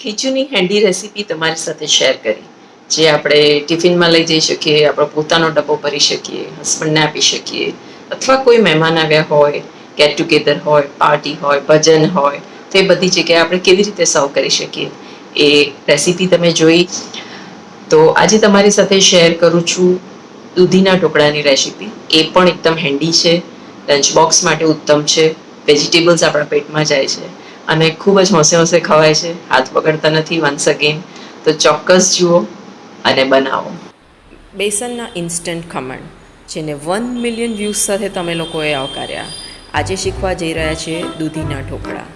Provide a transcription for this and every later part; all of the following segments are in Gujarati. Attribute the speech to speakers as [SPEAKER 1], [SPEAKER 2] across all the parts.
[SPEAKER 1] ખીચુની હેન્ડી રેસીપી તમારી સાથે શેર કરી, જે આપણે ટિફિનમાં લઈ જઈ શકીએ, આપણો પોતાનો ડબ્બો ભરી શકીએ હસબન્ડને આપી શકીએ, અથવા કોઈ મહેમાન આવ્યા હોય ગેટ ટુગેધર હોય પાર્ટી હોય, ભજન હોય, તો એ બધી જગ્યાએ આપણે કેવી રીતે સર્વ કરી શકીએ, એ રેસીપી તમે જોઈ. તો આજે તમારી સાથે શેર કરું છું દૂધીના ઢોકળાની રેસીપી. એ પણ એકદમ હેન્ડી છે. લંચ બોક્સ માટે ઉત્તમ છે. વેજીટેબલ્સ આપણા પેટમાં જાય છે. અને ખૂબ જ હોંશે હોંશે ખવાય છે. હાથ પકડતા નથી વન્સ અગેન તો ચોક્કસ જુઓ અને બનાવો.
[SPEAKER 2] બેસનના ઇન્સ્ટન્ટ ખમણ, જેને વન મિલિયન વ્યૂઝ સાથે તમે લોકોએ આવકાર્યા. આજે શીખવા જઈ રહ્યા છીએ દૂધીના ઢોકળા.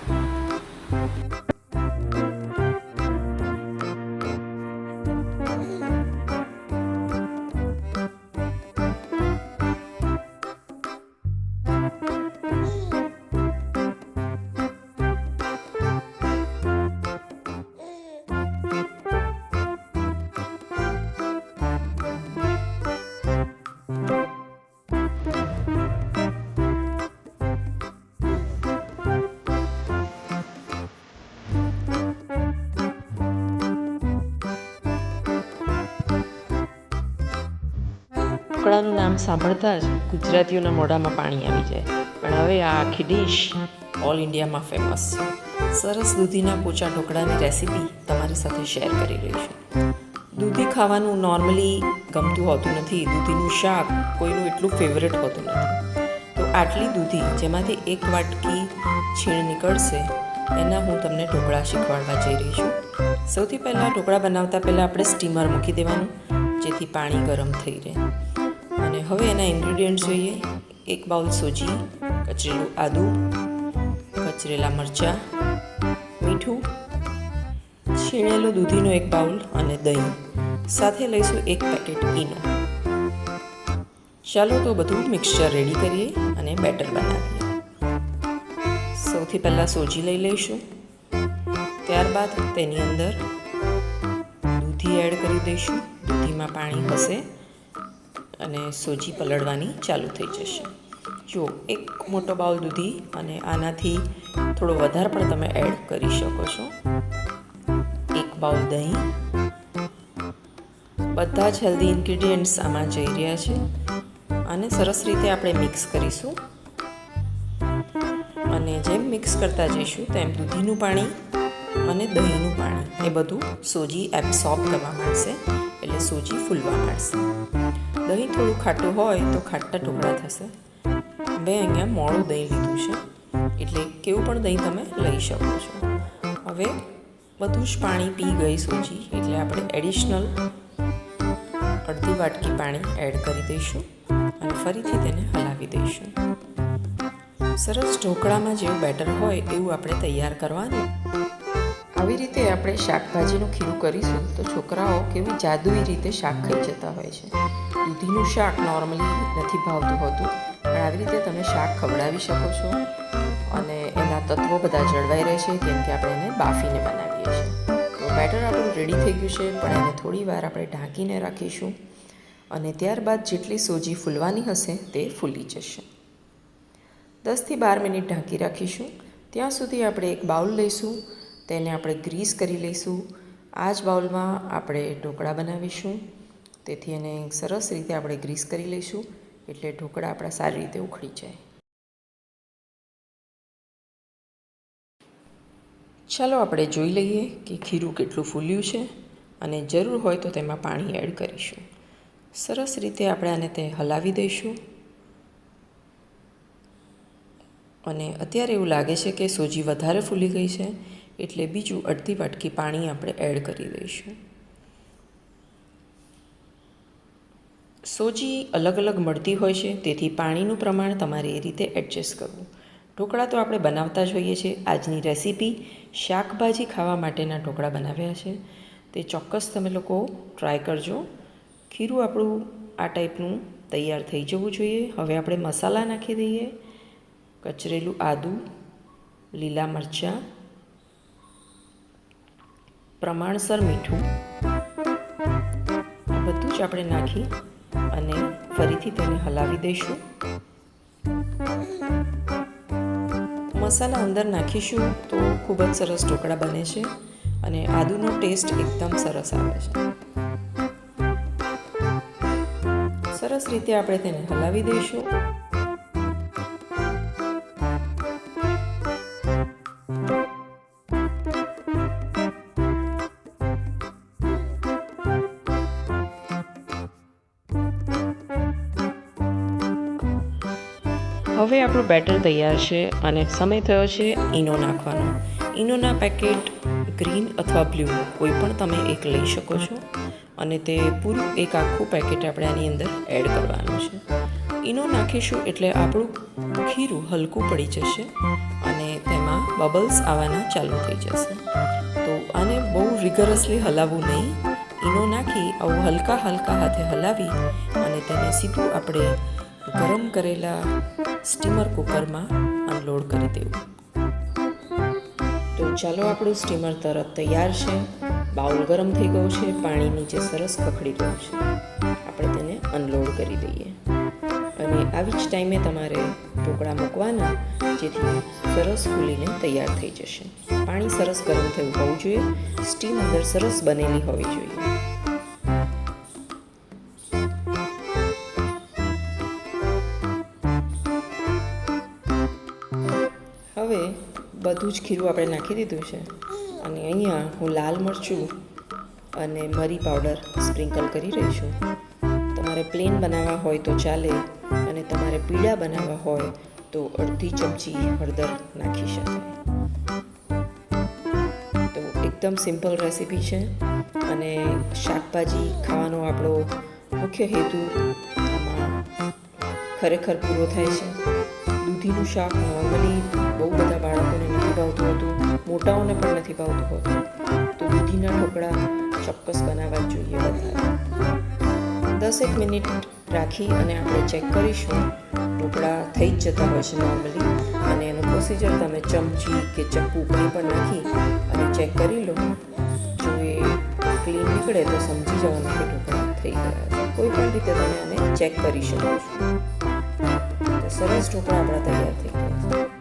[SPEAKER 2] ઢોકળાનું નામ સાંભળતા જ ગુજરાતીઓના મોઢામાં પાણી આવી જાય. પણ હવે આ આખી ડીશ ઓલ ઇન્ડિયામાં ફેમસ છે. સરસ દૂધીના પોચા ઢોકળાની રેસીપી તમારી સાથે શેર કરી રહી છું. દૂધી ખાવાનું નોર્મલી ગમતું હોતું નથી. દૂધીનું શાક કોઈનું એટલું ફેવરેટ હોતું નથી. તો આટલી દૂધી જેમાંથી એક વાટકી છીણ નીકળશે, એના હું તમને ઢોકળા શીખવાડવા જઈ રહી છું. સૌથી પહેલાં ઢોકળા બનાવતા પહેલાં આપણે સ્ટીમર મૂકી દેવાનું, જેથી પાણી ગરમ થઈ રહે. અને હવે એના ઇન્ગ્રીડિયન્ટ જોઈએ. એક બાઉલ સોજી, કચરેલું આદું, કચરેલા મરચાં, મીઠું, છીણેલું દૂધીનો એક બાઉલ અને દહીં. સાથે લઈશું એક પેકેટ ઈનો. ચાલો તો બધું મિક્સચર રેડી કરીએ અને બેટર બનાવીએ. સૌથી પહેલાં સોજી લઈ લઈશું. ત્યારબાદ તેની અંદર દૂધી એડ કરી દઈશું. દૂધીમાં પાણી હશે. અને સોજી પલળવાની ચાલુ થઈ જશે. જો એક મોટો બાઉલ દૂધી અને આનાથી થોડો વધારે પણ તમે એડ કરી શકો છો. એક બાઉલ દહીં. બધા જ હેલ્ધી ઇન્ગ્રીડિયન્ટ્સ આમાં જઈ રહ્યા છે. અને સરસ રીતે આપણે મિક્સ કરીશું. અને જેમ મિક્સ કરતા જઈશું તેમ દૂધીનું પાણી અને દહીંનું પાણી. એ બધું સોજી એબ્સોર્બ કરવા માંડશે, એટલે સોજી ફૂલવા માંડશે. દહીં થોડું ખાટું હોય તો ખાટા ટુકડા થશે. મેં અહીંયા મોડું દહીં લીધું છે. એટલે કેવું પણ દહીં તમે લઈ શકો છો. હવે બધું જ પાણી પી ગઈ સૂચી એટલે આપણે એડિશનલ અડધી વાટકી પાણી એડ કરી દઈશું અને ફરીથી તેને હલાવી દઈશું. સરસ ઢોકળામાં જેવું બેટર હોય એવું આપણે તૈયાર કરવાનું. આવી રીતે આપણે શાકભાજીનું ખીરું કરીશું તો છોકરાઓ કેવી જાદુઈ રીતે શાક ખાઈ જતા હોય છે. દૂધીનું શાક નોર્મલી નથી ભાવતું હોતું, પણ આવી રીતે તમે શાક ખવડાવી શકો છો અને એના તત્વો બધા જળવાઈ રહે છે કેમ કે આપણે એને બાફીને બનાવીએ છીએ. તો બેટર આપણું રેડી થઈ ગયું છે, પણ એને થોડી વાર આપણે ઢાંકીને રાખીશું અને ત્યારબાદ જેટલી સોજી ફૂલવાની હશે તે ફૂલી જશે. દસથી બાર મિનિટ ઢાંકી રાખીશું. ત્યાં સુધી આપણે એક બાઉલ લઈશું તેને આપણે ગ્રીસ કરી લઈશું. આ જ બાઉલમાં આપણે ઢોકળા બનાવીશું. તેથી એને સરસ રીતે આપણે ગ્રીસ કરી લઈશું, એટલે ઢોકળા આપણા સારી રીતે ઉખડી જાય. ચાલો આપણે જોઈ લઈએ કે ખીરું કેટલું ફૂલ્યું છે અને જરૂર હોય તો તેમાં પાણી એડ કરીશું. સરસ રીતે આપણે આને તે હલાવી દઈશું. અને અત્યારે એવું લાગે છે કે સોજી વધારે ફૂલી ગઈ છે. એટલે બીજું અડધી વાટકી પાણી આપણે એડ કરી દઈશું. સોજી અલગ અલગ મળતી હોય છે, તેથી પાણીનું પ્રમાણ તમારે એ રીતે એડજસ્ટ કરવું. ઢોકળા તો આપણે બનાવતા જ હોઈએ છીએ. આજની રેસીપી શાકભાજી ખાવા માટેના ઢોકળા બનાવ્યા છે. તે ચોક્કસ તમે લોકો ટ્રાય કરજો. ખીરું આપણું આ ટાઈપનું તૈયાર થઈ જવું જોઈએ. હવે આપણે મસાલા નાખી દઈએ. કચરેલું આદું, લીલા મરચાં પ્રમાણસર મીઠું બધું જ આપણે નાખી અને ફરીથી તેને હલાવી દઈશું. મસાલા અંદર નાખીશું તો ખૂબ જ સરસ ઢોકળા બને છે અને આદુનો ટેસ્ટ એકદમ સરસ આવે છે. સરસ રીતે આપણે તેને હલાવી દઈશું. હવે આપણું બેટર તૈયાર છે અને સમય થયો છે ઈનો નાખવાનો. ઈનોના પેકેટ ગ્રીન અથવા બ્લુ, કોઈ પણ તમે એક લઈ શકો છો અને તે પૂરું એક આખું પેકેટ આપણે આની અંદર એડ કરવાનું છે. ઈનો નાખીશું એટલે આપણું ખીરું હલકું પડી જશે અને તેમાં બબલ્સ આવવાના ચાલુ થઈ જશે. તો આને બહુ રિગરસલી હલાવવું નહીં. ઈનો નાખી આવું હલકા હલકા હાથે હલાવી અને તેને સીધું આપણે ગરમ કરેલા સ્ટીમર કુકરમાં અનલોડ કરી દેવું. તો ચાલો આપણું સ્ટીમર તરત તૈયાર છે. બાઉલ ગરમ થઈ ગયું છે. પાણી નીચે સરસ કખડી ગયું છે. આપણે તેને અનલોડ કરી દઈએ. અને આવી જ ટાઈમે તમારે ઢોકળા મૂકવાના, જેથી સરસ ફૂલીને તૈયાર થઈ જશે. પાણી સરસ ગરમ થયું હોવું જોઈએ. સ્ટીમ અંદર સરસ બનેલી હોવી જોઈએ. બધું જ ખીરું આપણે નાખી દીધું છે. અને અહીંયા હું લાલ મરચું અને મરી પાવડર સ્પ્રિંકલ કરી રહી છું. તમારે પ્લેન બનાવવા હોય તો ચાલે અને તમારે પીળા બનાવવા હોય તો અડધી ચમચી હળદર નાખી શકાય. તો એકદમ સિમ્પલ રેસીપી છે અને શાકભાજી ખાવાનો આપણો મુખ્ય હેતુ ખરેખર પૂરો થાય છે. દૂધીનું શાક નોર્મલી બહુ બધા ભાવતું હતું. મોટાઓને પણ નથી ભાવતું હોતું. તો દૂધીના ઢોકળા ચોક્કસ બનાવવા જોઈએ બધા દસેક મિનિટ રાખી અને આપણે ચેક કરીશું. ઢોકળા થઈ જ જતા હોય છે નોર્મલી અને એનું પ્રોસિજર તમે ચમચી કે ચપ્પુ કંઈ પણ નાખી અને ચેક કરી લો. જો એ ક્લીન નીકળે તો સમજી જવાનું કે ઢોકળા થઈ ગયા કોઈ પણ રીતે તમે આને ચેક કરી શકો છો. સરસ ઢોકળા આપણા તૈયાર થઈ ગયા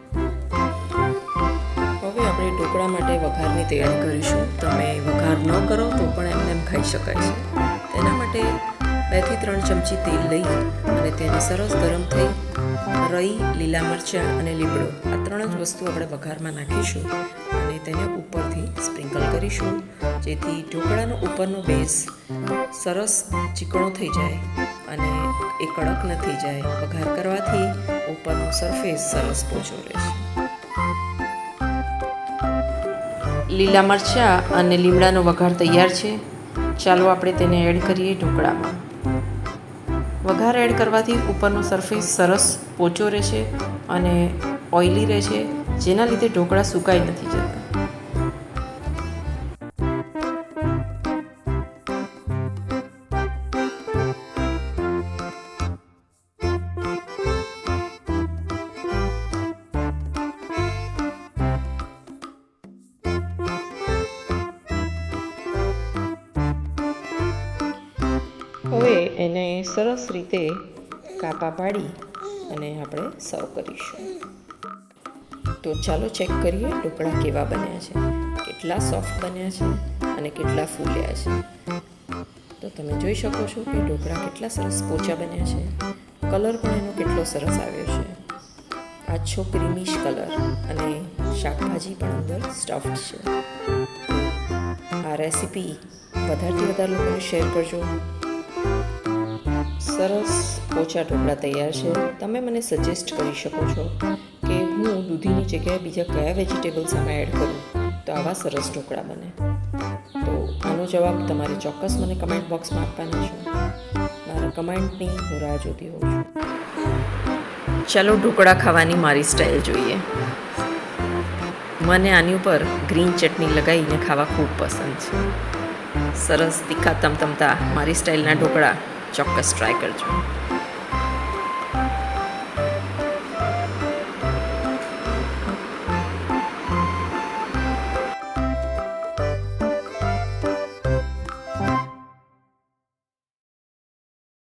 [SPEAKER 2] ઢોકળા માટે વઘારની તૈયારી કરીશું. તમે વઘાર ન કરો તો પણ એમને એમ ખાઈ શકાય છે. તેના માટે બેથી ત્રણ ચમચી તેલ લઈ અને તેને સરસ ગરમ થઈ રઈ, લીલા મરચાં અને લીમડો આ ત્રણ જ વસ્તુ આપણે વઘારમાં નાખીશું અને તેને ઉપરથી સ્પ્રિંકલ કરીશું. જેથી ઢોકળાનો ઉપરનો બેઝ સરસ ચીકણો થઈ જાય અને એ કડક ન થઈ જાય. વઘાર કરવાથી ઉપરનો સરફેસ સરસ પોચો રહેશે. લીલા મરચાં અને લીમડાનો વઘાર તૈયાર છે. ચાલો આપણે તેને એડ કરીએ ઢોકળામાં. વઘાર એડ કરવાથી ઉપરનો સરફેસ સરસ પોચો રહેશે અને ઓઇલી રહેશે, જેના લીધે ઢોકળા સુકાઈ નથી જતા. એને સરસ રીતે કાપા પાડી અને આપણે સર્વ કરીશું. તો ચાલો ચેક કરીએ ઢોકળા કેવા બન્યા છે. કેટલા સોફ્ટ બન્યા છે અને કેટલા ફૂલ્યા છે. તો તમે જોઈ શકો છો કે ઢોકળા કેટલા સરસ પોચા બન્યા છે. કલર પણ એનો કેટલો સરસ આવ્યો છે. આછો ક્રીમિશ કલર અને શાકભાજી પણ અંદર સ્ટફ્ડ છે. આ રેસીપી વધારેથી વધારે લોકોને શેર કરજો. સરસ પોચા ઢોકળા તૈયાર છે. તમે મને સજેસ્ટ કરી શકો છો કે હું દૂધીની જગ્યાએ બીજા કયા વેજીટેબલ્સ આમાં એડ કરું? તો આવા સરસ ઢોકળા બને. તો આનો જવાબ તમારે ચોક્કસ મને કમેન્ટ બોક્સમાં આપવાનો છે. મારા કમેન્ટની હું રાહ જોતી હોઉં છું. ચાલો ઢોકળા ખાવાની મારી સ્ટાઇલ જોઈએ. મને આની ઉપર ગ્રીન ચટણી લગાવીને ખાવા ખૂબ પસંદ છે. સરસ તીખા તમતમતા મારી સ્ટાઇલના ઢોકળા. ચોક્કસ ટ્રાય કરજો.